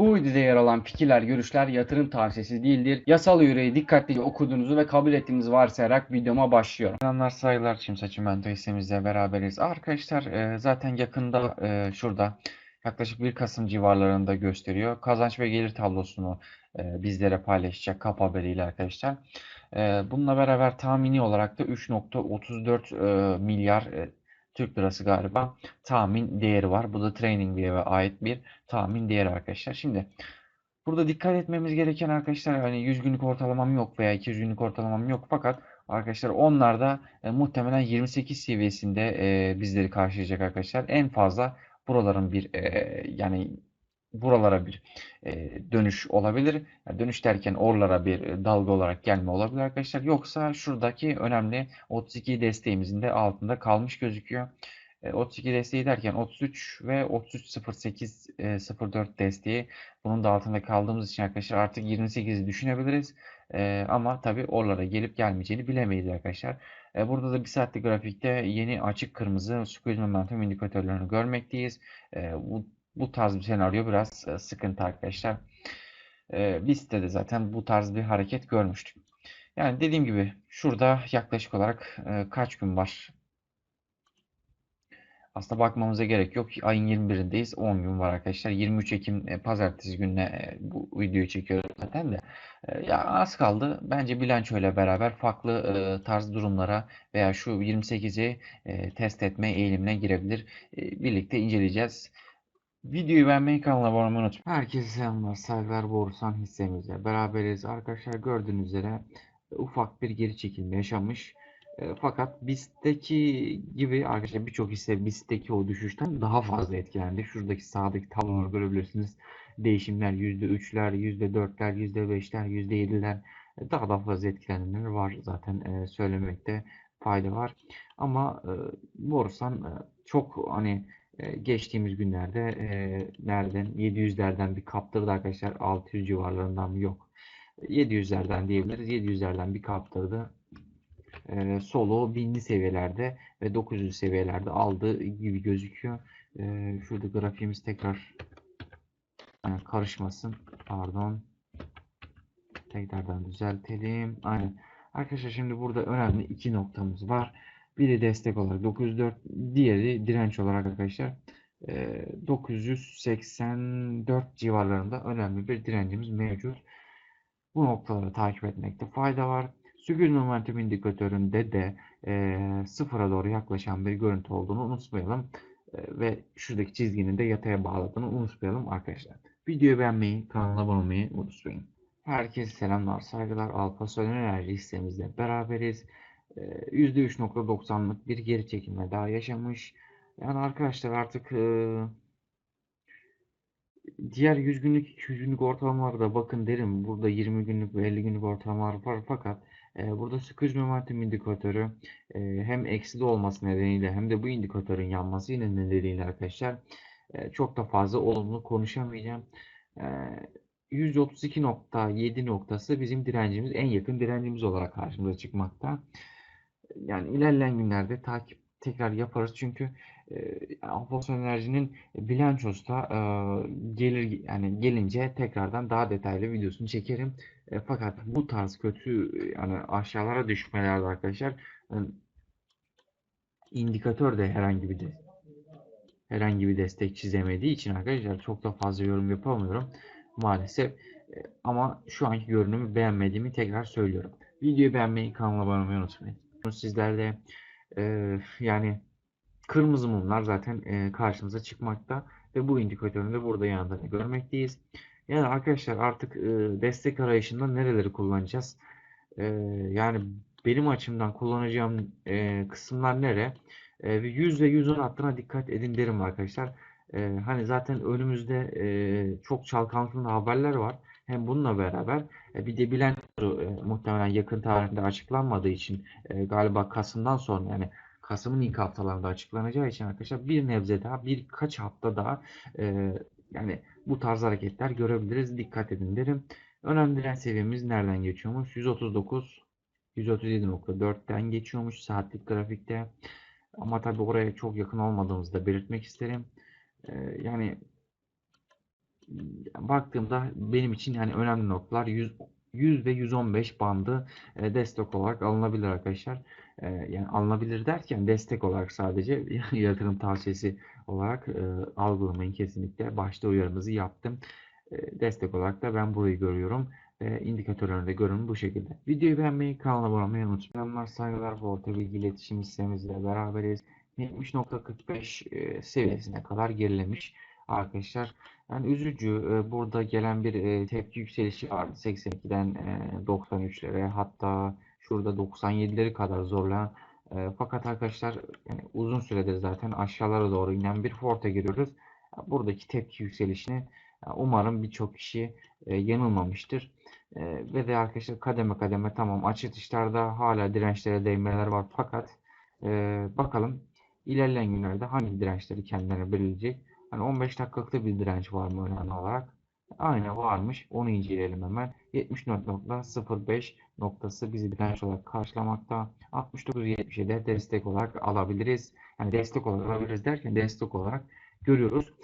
Bu videoda yer alan fikirler, görüşler yatırım tavsiyesi değildir. Yasal yüreği dikkatlice okuduğunuzu ve kabul ettiğinizi varsayarak videoma başlıyorum. Selamlar saygılar Çimsaç Çimento hissemizle beraberiz. Arkadaşlar e, zaten yakında e, şurada yaklaşık 1 Kasım civarlarında gösteriyor. Kazanç ve gelir tablosunu e, bizlere paylaşacak kap haberiyle arkadaşlar. E, bununla beraber tahmini olarak da 3.34 e, milyar e, Türk lirası galiba tahmin değeri var. Bu da TradingView'e ait bir tahmin değeri arkadaşlar. Şimdi burada dikkat etmemiz gereken arkadaşlar hani 100 günlük ortalamam yok veya 200 günlük ortalamam yok fakat arkadaşlar onlar da e, muhtemelen 28 seviyesinde e, bizleri karşılayacak arkadaşlar. En fazla buraların bir e, yani buralara bir e, dönüş olabilir. Yani dönüş derken oralara bir dalga olarak gelme olabilir arkadaşlar. Yoksa şuradaki önemli 32 desteğimizin de altında kalmış gözüküyor. E, 32 desteği derken 33 ve 33.08.04 e, desteği bunun da altında kaldığımız için arkadaşlar artık 28'i düşünebiliriz. E, ama tabii oralara gelip gelmeyeceğini bilemeyiz arkadaşlar. E, burada da bir saatlik grafikte yeni açık kırmızı squeeze momentum indikatörlerini görmekteyiz. E, bu bu tarz bir senaryo biraz e, sıkıntı arkadaşlar. E, biz de zaten bu tarz bir hareket görmüştük. Yani dediğim gibi şurada yaklaşık olarak e, kaç gün var? Aslında bakmamıza gerek yok. Ayın 21'indeyiz. 10 gün var arkadaşlar. 23 Ekim pazartesi gününe bu videoyu çekiyoruz zaten de. Ya az kaldı. Bence bilanço ile beraber farklı tarz durumlara veya şu 28'i test etme eğilimine girebilir. Birlikte inceleyeceğiz. Videoyu beğenmeyi, kanala abone olmayı unutmayın. Herkese selamlar, saygılar, Borusan hissemizle beraberiz. Arkadaşlar gördüğünüz üzere ufak bir geri çekilme yaşamış. E, fakat BIST'teki gibi arkadaşlar birçok hisse BIST'teki o düşüşten daha fazla etkilendi. Şuradaki sağdaki tabloları görebilirsiniz. Değişimler %3'ler, %4'ler, %5'ler, %7'ler daha da fazla etkilenenler var zaten e, söylemekte fayda var. Ama e, Borusan e, çok hani ee, geçtiğimiz günlerde e, nereden? 700'lerden bir kaptırdı arkadaşlar. 600 civarlarından yok. 700'lerden diyebiliriz. 700'lerden bir kaptırdı. E, solo 1000'li seviyelerde ve 900 seviyelerde aldığı gibi gözüküyor. E, şurada grafiğimiz tekrar yani karışmasın. Pardon. Tekrardan düzeltelim. Aynen. Arkadaşlar şimdi burada önemli iki noktamız var biri destek olarak 904, diğeri direnç olarak arkadaşlar 984 civarlarında önemli bir direncimiz mevcut. Bu noktaları takip etmekte fayda var. Sükun momentum indikatöründe de e, sıfıra doğru yaklaşan bir görüntü olduğunu unutmayalım. E, ve şuradaki çizginin de yataya bağladığını unutmayalım arkadaşlar. Videoyu beğenmeyi, kanala abone olmayı unutmayın. Herkese selamlar, saygılar. Alfa Solar Enerji hissemizle beraberiz. %3.90'lık bir geri çekilme daha yaşamış. Yani arkadaşlar artık diğer 100 günlük 200 günlük ortalamalarda bakın derim burada 20 günlük ve 50 günlük ortalamalar var fakat burada sıkıcı momentum indikatörü hem eksi de olması nedeniyle hem de bu indikatörün yanması yine nedeniyle arkadaşlar çok da fazla olumlu konuşamayacağım. 132.7 noktası bizim direncimiz en yakın direncimiz olarak karşımıza çıkmakta yani ilerleyen günlerde takip tekrar yaparız. Çünkü e, Alfa Enerji'nin bilançosu da e, gelir yani gelince tekrardan daha detaylı videosunu çekerim. E, fakat bu tarz kötü yani aşağılara düşmelerde arkadaşlar e, indikatör de herhangi bir de herhangi bir destek çizemediği için arkadaşlar çok da fazla yorum yapamıyorum maalesef. E, ama şu anki görünümü beğenmediğimi tekrar söylüyorum. Videoyu beğenmeyi, kanala abone olmayı unutmayın. Sizlerle e, yani kırmızı mumlar zaten e, karşımıza çıkmakta ve bu indikatörünü de burada yanında görmekteyiz. Yani arkadaşlar artık e, destek arayışında nereleri kullanacağız? E, yani benim açımdan kullanacağım e, kısımlar nere? E, 100 ve 110 hattına dikkat edin derim arkadaşlar. E, hani zaten önümüzde e, çok çalkantılı haberler var. Hem bununla beraber e, bir de bilanço e, muhtemelen yakın tarihte açıklanmadığı için e, galiba Kasım'dan sonra yani Kasım'ın ilk haftalarında açıklanacağı için arkadaşlar bir nebze daha birkaç hafta daha e, yani bu tarz hareketler görebiliriz. Dikkat edin derim. Önemli direnç seviyemiz nereden geçiyormuş? 139 137.4'ten geçiyormuş saatlik grafikte. Ama tabi oraya çok yakın olmadığımızı da belirtmek isterim. Yani baktığımda benim için yani önemli noktalar 100 100 ve 115 bandı e, destek olarak alınabilir arkadaşlar. E, yani alınabilir derken destek olarak sadece yatırım tavsiyesi olarak e, algılamayın kesinlikle. Başta uyarımızı yaptım. E, destek olarak da ben burayı görüyorum. E, indikatörlerinde görünüm bu şekilde. Videoyu beğenmeyi, kanala abone olmayı unutmayın. Selamlar, saygılar, bu orta bilgi iletişim sistemimizle beraberiz. 70.45 e, seviyesine kadar gerilemiş arkadaşlar. Yani üzücü. e, Burada gelen bir e, tepki yükselişi vardı. 82'den e, 93'lere hatta şurada 97'leri kadar zorlayan e, fakat arkadaşlar yani uzun süredir zaten aşağılara doğru inen bir forte giriyoruz. Buradaki tepki yükselişini e, umarım birçok kişi e, yanılmamıştır. E, ve de arkadaşlar kademe kademe tamam açılışlarda hala dirençlere değmeler var fakat e, bakalım ilerleyen günlerde hangi dirençleri kendilerine belirleyecek. Hani 15 dakikalık da bir direnç var mı önemli olarak? Aynen varmış. Onu inceleyelim hemen. 74.05 noktası bizi direnç olarak karşılamakta. 69.77'de destek olarak alabiliriz. Yani destek olarak alabiliriz derken destek olarak görüyoruz.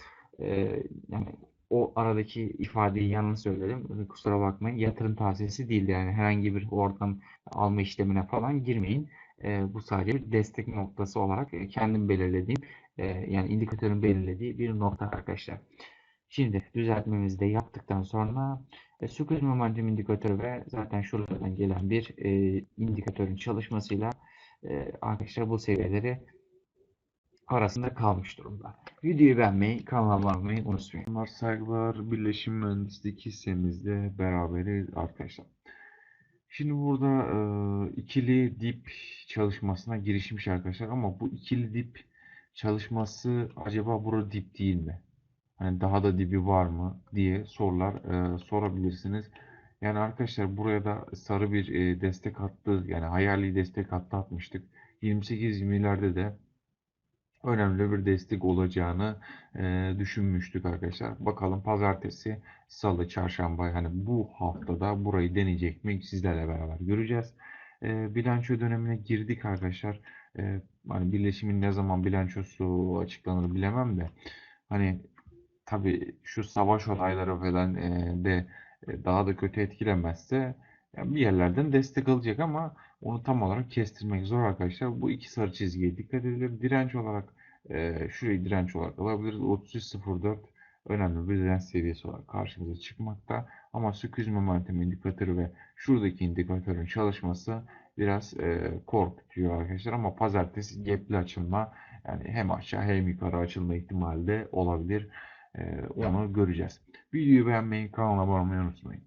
Ee, yani o aradaki ifadeyi yanlış söyledim. Kusura bakmayın. Yatırım tavsiyesi değildi. Yani herhangi bir oradan alma işlemine falan girmeyin. Ee, bu sadece bir destek noktası olarak e, kendim belirlediğim e, yani indikatörün belirlediği bir nokta arkadaşlar. Şimdi düzeltmemizi de yaptıktan sonra e, sükût momentum indikatörü ve zaten şuradan gelen bir e, indikatörün çalışmasıyla e, arkadaşlar bu seviyeleri arasında kalmış durumda. Videoyu beğenmeyi, kanala abone olmayı unutmayın. Selamlar, saygılar. Birleşim Mühendislik hissemizle beraberiz arkadaşlar. Şimdi burada e, ikili dip çalışmasına girişmiş arkadaşlar ama bu ikili dip çalışması acaba burada dip değil mi? Hani daha da dibi var mı diye sorular e, sorabilirsiniz. Yani arkadaşlar buraya da sarı bir e, destek hattı yani hayali destek hattı atmıştık. 28-20'lerde de önemli bir destek olacağını e, düşünmüştük arkadaşlar. Bakalım pazartesi, salı, çarşamba yani bu haftada burayı deneyecek mi sizlerle beraber göreceğiz. E, bilanço dönemine girdik arkadaşlar. E, hani birleşimin ne zaman bilançosu açıklanır bilemem de hani tabii şu savaş olayları falan e, de e, daha da kötü etkilemezse bir yerlerden destek alacak ama onu tam olarak kestirmek zor arkadaşlar. Bu iki sarı çizgiye dikkat edilir. Direnç olarak e, şurayı direnç olarak alabiliriz. 33.04 önemli bir direnç seviyesi olarak karşımıza çıkmakta. Ama süküz momentum indikatörü ve şuradaki indikatörün çalışması biraz e, korkutuyor arkadaşlar. Ama pazartesi gapli açılma yani hem aşağı hem yukarı açılma ihtimali de olabilir. E, onu göreceğiz. Videoyu beğenmeyi, kanala abone olmayı unutmayın.